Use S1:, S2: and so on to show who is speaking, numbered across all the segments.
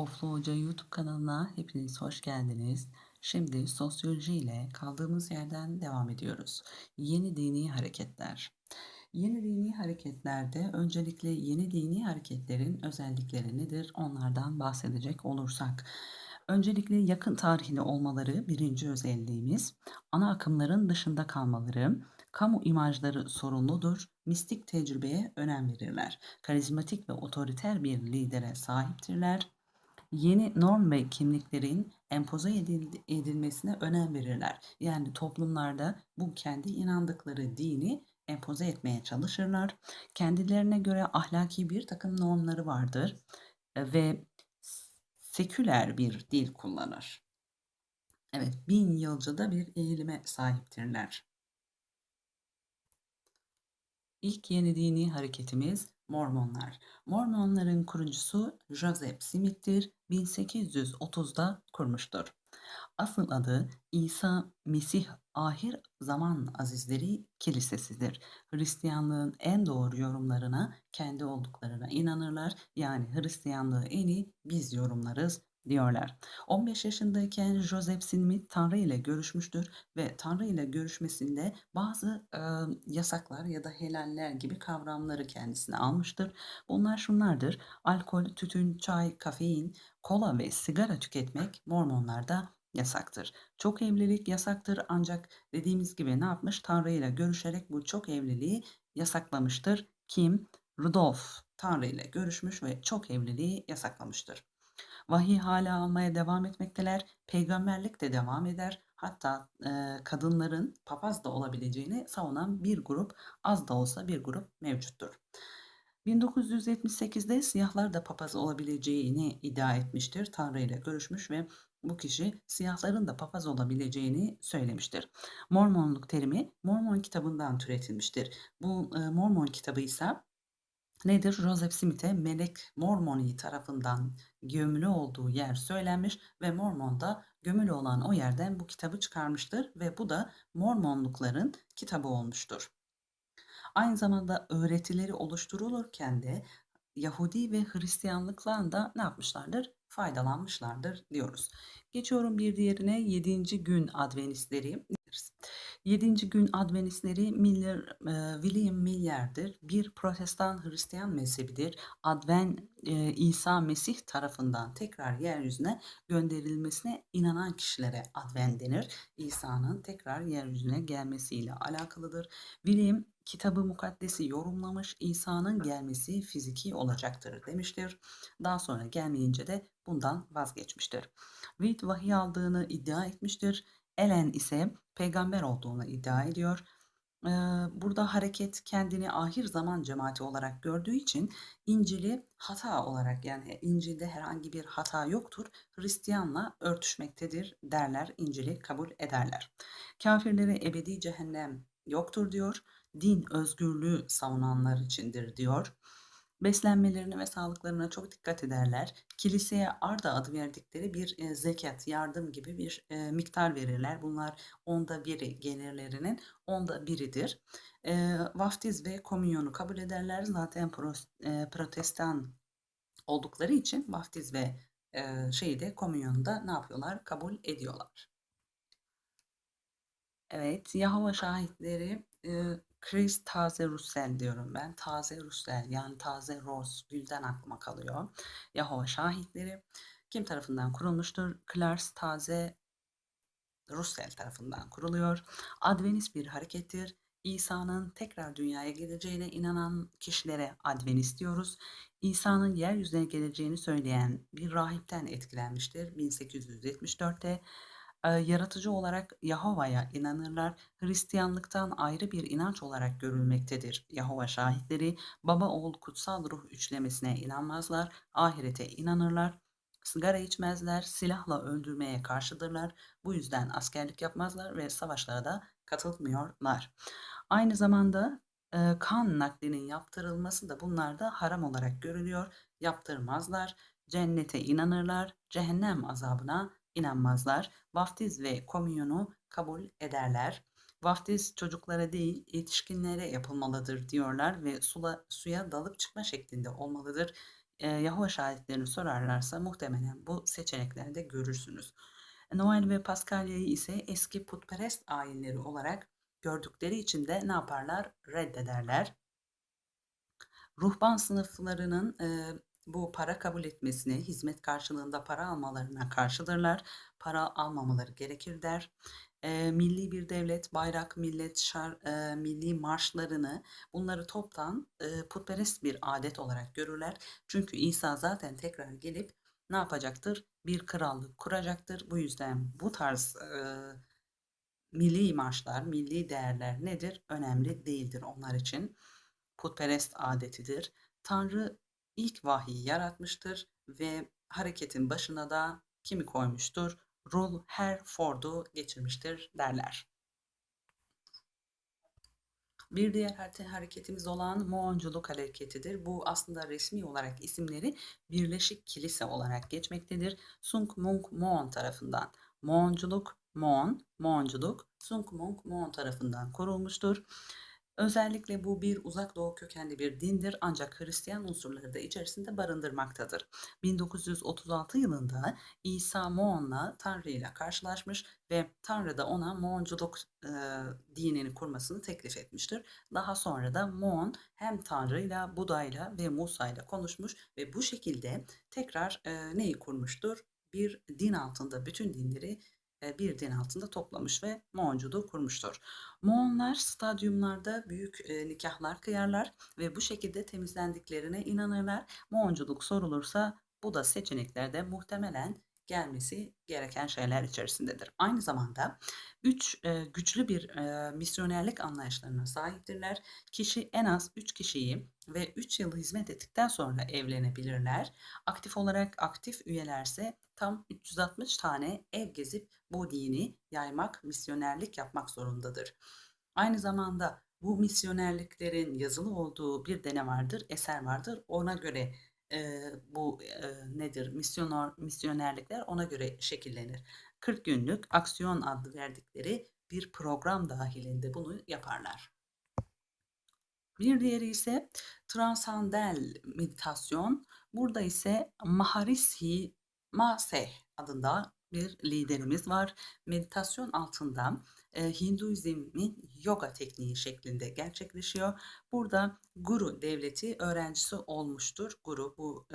S1: Oflu Hoca YouTube kanalına hepiniz hoş geldiniz. Şimdi sosyoloji ile kaldığımız yerden devam ediyoruz. Yeni dini hareketler. Yeni dini hareketlerde öncelikle yeni dini hareketlerin özellikleri nedir? Onlardan bahsedecek olursak. Öncelikle yakın tarihli olmaları birinci özelliğimiz. Ana akımların dışında kalmaları, kamu imajları sorumludur, mistik tecrübeye önem verirler. Karizmatik ve otoriter bir lidere sahiptirler yeni norm ve kimliklerin empoze edilmesine önem verirler. Yani toplumlarda bu kendi inandıkları dini empoze etmeye çalışırlar. Kendilerine göre ahlaki bir takım normları vardır e, ve seküler bir dil kullanır. Evet, bin yılcıda bir eğilime sahiptirler. İlk yeni dini hareketimiz Mormonlar. Mormonların kurucusu Joseph Smith'tir. 1830'da kurmuştur. Asıl adı İsa Mesih Ahir Zaman Azizleri Kilisesidir. Hristiyanlığın en doğru yorumlarına kendi olduklarına inanırlar. Yani Hristiyanlığı en iyi biz yorumlarız diyorlar. 15 yaşındayken Joseph Smith Tanrı ile görüşmüştür ve Tanrı ile görüşmesinde bazı e, yasaklar ya da helaller gibi kavramları kendisine almıştır. Bunlar şunlardır. Alkol, tütün, çay, kafein, kola ve sigara tüketmek Mormonlarda yasaktır. Çok evlilik yasaktır ancak dediğimiz gibi ne yapmış? Tanrı ile görüşerek bu çok evliliği yasaklamıştır. Kim? Rudolf Tanrı ile görüşmüş ve çok evliliği yasaklamıştır. Vahiy hala almaya devam etmekteler. Peygamberlik de devam eder. Hatta e, kadınların papaz da olabileceğini savunan bir grup, az da olsa bir grup mevcuttur. 1978'de siyahlar da papaz olabileceğini iddia etmiştir. Tanrı ile görüşmüş ve bu kişi siyahların da papaz olabileceğini söylemiştir. Mormonluk terimi Mormon kitabından türetilmiştir. Bu e, Mormon kitabı ise nedir? Joseph Smith'e Melek Mormoni tarafından gömülü olduğu yer söylenmiş ve Mormon da gömülü olan o yerden bu kitabı çıkarmıştır ve bu da Mormonlukların kitabı olmuştur. Aynı zamanda öğretileri oluşturulurken de Yahudi ve Hristiyanlıktan da ne yapmışlardır? Faydalanmışlardır diyoruz. Geçiyorum bir diğerine 7. gün Adventistleri. 7. gün Adventistleri Miller, e, William Miller'dir. Bir protestan Hristiyan mezhebidir. Advent e, İsa Mesih tarafından tekrar yeryüzüne gönderilmesine inanan kişilere Advent denir. İsa'nın tekrar yeryüzüne gelmesiyle alakalıdır. William kitabı mukaddesi yorumlamış İsa'nın gelmesi fiziki olacaktır demiştir. Daha sonra gelmeyince de bundan vazgeçmiştir. Reed vahiy aldığını iddia etmiştir. Ellen ise peygamber olduğunu iddia ediyor. Burada hareket kendini ahir zaman cemaati olarak gördüğü için İncil'i hata olarak yani İncil'de herhangi bir hata yoktur. Hristiyanla örtüşmektedir derler. İncil'i kabul ederler. Kafirlere ebedi cehennem yoktur diyor. Din özgürlüğü savunanlar içindir diyor. Beslenmelerine ve sağlıklarına çok dikkat ederler. Kiliseye arda adı verdikleri bir e, zekat, yardım gibi bir e, miktar verirler. Bunlar onda biri gelirlerinin onda biridir. E, vaftiz ve komünyonu kabul ederler. Zaten pro, protestan oldukları için vaftiz ve şeyi de komünyonu da ne yapıyorlar? Kabul ediyorlar. Evet, Yahova şahitleri Chris Taze Russell diyorum ben. Taze Russell yani taze rose gülden aklıma kalıyor. Yahova şahitleri kim tarafından kurulmuştur? Clarence Taze Russell tarafından kuruluyor. Adventist bir harekettir. İsa'nın tekrar dünyaya geleceğine inanan kişilere Adventist diyoruz. İsa'nın yeryüzüne geleceğini söyleyen bir rahipten etkilenmiştir 1874'te yaratıcı olarak Yahova'ya inanırlar. Hristiyanlıktan ayrı bir inanç olarak görülmektedir. Yahova şahitleri baba oğul kutsal ruh üçlemesine inanmazlar, ahirete inanırlar. Sigara içmezler, silahla öldürmeye karşıdırlar. Bu yüzden askerlik yapmazlar ve savaşlara da katılmıyorlar. Aynı zamanda kan naklinin yaptırılması da bunlarda haram olarak görülüyor. Yaptırmazlar. Cennete inanırlar. Cehennem azabına inanmazlar. Vaftiz ve komünyonu kabul ederler. Vaftiz çocuklara değil yetişkinlere yapılmalıdır diyorlar ve sula, suya dalıp çıkma şeklinde olmalıdır. eee, Yahova şahitlerini sorarlarsa muhtemelen bu seçeneklerde görürsünüz. Noel ve Paskalya'yı ise eski putperest ayinleri olarak gördükleri için de ne yaparlar? Reddederler. Ruhban sınıflarının eee, bu para kabul etmesine, hizmet karşılığında para almalarına karşıdırlar. Para almamaları gerekir der. Eee, milli bir devlet, bayrak, millet, şar, eee, milli marşlarını bunları toptan eee, putperest bir adet olarak görürler. Çünkü İsa zaten tekrar gelip ne yapacaktır? Bir krallık kuracaktır. Bu yüzden bu tarz eee, milli marşlar, milli değerler nedir? Önemli değildir onlar için. Putperest adetidir. Tanrı ilk vahiyi yaratmıştır ve hareketin başına da kimi koymuştur? Rule Hereford'u geçirmiştir derler. Bir diğer hareketimiz olan Moğonculuk hareketidir. Bu aslında resmi olarak isimleri Birleşik Kilise olarak geçmektedir. Sung Mung Moon tarafından. Moğonculuk, Moğon, Moğonculuk, Sung Mung Moon tarafından kurulmuştur. Özellikle bu bir uzak doğu kökenli bir dindir ancak Hristiyan unsurları da içerisinde barındırmaktadır. 1936 yılında İsa Moğon'la Tanrı ile karşılaşmış ve Tanrı da ona Moğonculuk e, dinini kurmasını teklif etmiştir. Daha sonra da Moğon hem Tanrı'yla, Buda'yla ve Musa'yla konuşmuş ve bu şekilde tekrar e, neyi kurmuştur? Bir din altında bütün dinleri bir din altında toplamış ve Moğonculuğu kurmuştur. Moğollar stadyumlarda büyük e, nikahlar kıyarlar ve bu şekilde temizlendiklerine inanırlar. Moğonculuk sorulursa bu da seçeneklerde muhtemelen gelmesi gereken şeyler içerisindedir. Aynı zamanda üç e, güçlü bir e, misyonerlik anlayışlarına sahiptirler. Kişi en az 3 kişiyi ve 3 yıl hizmet ettikten sonra evlenebilirler. Aktif olarak aktif üyelerse tam 360 tane ev gezip bu dini yaymak, misyonerlik yapmak zorundadır. Aynı zamanda bu misyonerliklerin yazılı olduğu bir dene vardır, eser vardır. Ona göre e, bu e, nedir? Misyoner, misyonerlikler ona göre şekillenir. 40 günlük aksiyon adlı verdikleri bir program dahilinde bunu yaparlar. Bir diğeri ise transandel meditasyon. Burada ise Maharishi Maseh adında bir liderimiz var. Meditasyon altında Hinduizmin yoga tekniği şeklinde gerçekleşiyor. Burada guru devleti öğrencisi olmuştur. Guru bu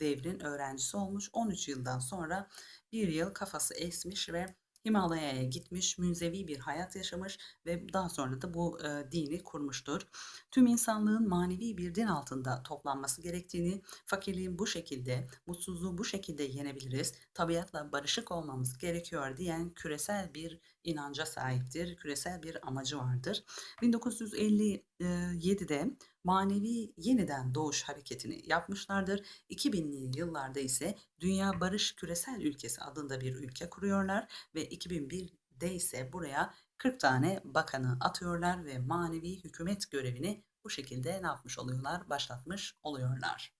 S1: devrin öğrencisi olmuş. 13 yıldan sonra bir yıl kafası esmiş ve Himalaya'ya gitmiş, münzevi bir hayat yaşamış ve daha sonra da bu e, dini kurmuştur. Tüm insanlığın manevi bir din altında toplanması gerektiğini, fakirliğin bu şekilde, mutsuzluğu bu şekilde yenebiliriz, tabiatla barışık olmamız gerekiyor diyen küresel bir inanca sahiptir, küresel bir amacı vardır. 1957'de manevi yeniden doğuş hareketini yapmışlardır. 2000'li yıllarda ise Dünya Barış Küresel Ülkesi adında bir ülke kuruyorlar ve 2001'de ise buraya 40 tane bakanı atıyorlar ve manevi hükümet görevini bu şekilde ne yapmış oluyorlar? Başlatmış oluyorlar.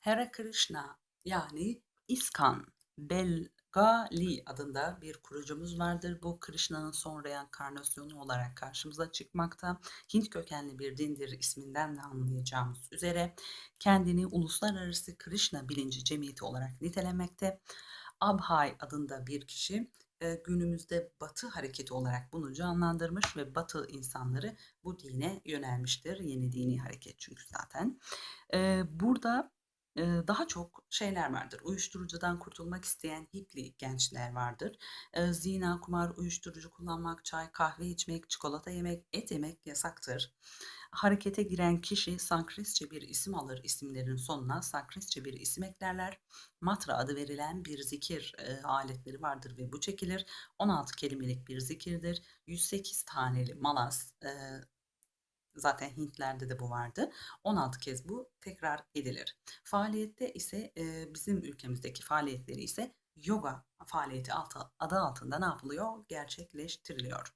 S1: Hare Krishna yani İskan, Bel Gali adında bir kurucumuz vardır. Bu Krishna'nın son reenkarnasyonu olarak karşımıza çıkmakta. Hint kökenli bir dindir isminden de anlayacağımız üzere. Kendini uluslararası Krishna bilinci cemiyeti olarak nitelemekte. Abhay adında bir kişi e, günümüzde Batı hareketi olarak bunu canlandırmış ve Batı insanları bu dine yönelmiştir. Yeni dini hareket çünkü zaten. E, burada daha çok şeyler vardır. Uyuşturucudan kurtulmak isteyen hipli gençler vardır. zina, kumar, uyuşturucu kullanmak, çay, kahve içmek, çikolata yemek, et yemek yasaktır. Harekete giren kişi Sanskritçe bir isim alır. İsimlerin sonuna Sanskritçe bir isim eklerler. Matra adı verilen bir zikir aletleri vardır ve bu çekilir. 16 kelimelik bir zikirdir. 108 taneli malas Zaten Hintlerde de bu vardı. 16 kez bu tekrar edilir. Faaliyette ise e, bizim ülkemizdeki faaliyetleri ise yoga faaliyeti altı, adı altında ne yapılıyor? Gerçekleştiriliyor.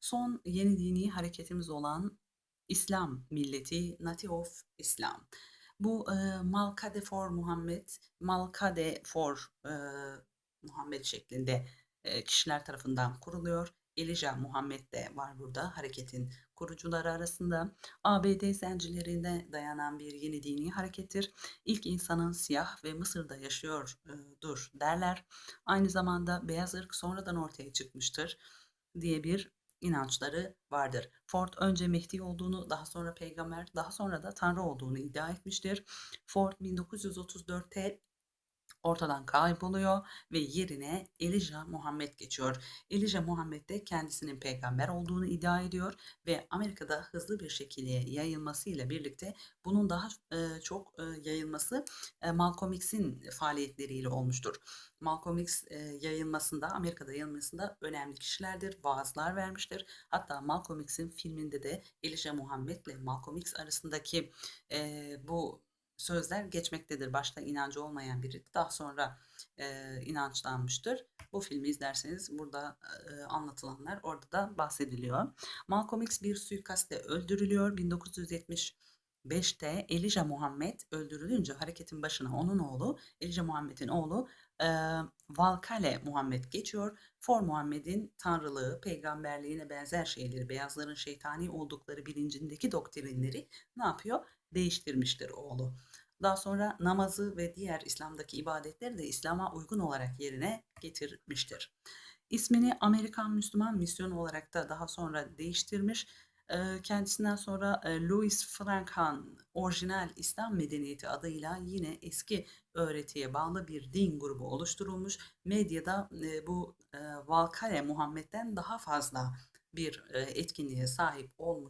S1: Son yeni dini hareketimiz olan İslam milleti, Native of İslam. Bu e, Malkade for Muhammed, Malkade for e, Muhammed şeklinde e, kişiler tarafından kuruluyor. Elijah Muhammed de var burada hareketin kurucuları arasında. ABD zencilerine dayanan bir yeni dini harekettir. İlk insanın siyah ve Mısır'da yaşıyordur derler. Aynı zamanda beyaz ırk sonradan ortaya çıkmıştır diye bir inançları vardır. Ford önce Mehdi olduğunu, daha sonra peygamber, daha sonra da Tanrı olduğunu iddia etmiştir. Ford 1934'te ortadan kayboluyor ve yerine Elijah Muhammed geçiyor. Elijah Muhammed de kendisinin peygamber olduğunu iddia ediyor ve Amerika'da hızlı bir şekilde yayılmasıyla birlikte bunun daha e, çok e, yayılması e, Malcolm X'in faaliyetleriyle olmuştur. Malcolm X e, yayılmasında, Amerika'da yayılmasında önemli kişilerdir, vaazlar vermiştir. Hatta Malcolm X'in filminde de Elijah Muhammed ile Malcolm X arasındaki e, bu sözler geçmektedir. Başta inancı olmayan biri daha sonra e, inançlanmıştır. Bu filmi izlerseniz burada e, anlatılanlar orada da bahsediliyor. Malcolm X bir suikastle öldürülüyor. 1975'te Elijah Muhammed öldürülünce hareketin başına onun oğlu Elijah Muhammed'in oğlu e, Valkale Muhammed geçiyor. For Muhammed'in tanrılığı, peygamberliğine benzer şeyleri, beyazların şeytani oldukları bilincindeki doktrinleri ne yapıyor? Değiştirmiştir oğlu. Daha sonra namazı ve diğer İslam'daki ibadetleri de İslam'a uygun olarak yerine getirmiştir. İsmini Amerikan Müslüman Misyonu olarak da daha sonra değiştirmiş. Kendisinden sonra Louis Farrakhan orijinal İslam medeniyeti adıyla yine eski öğretiye bağlı bir din grubu oluşturulmuş. Medyada bu e, Valkale Muhammed'den daha fazla bir etkinliğe sahip olmuş.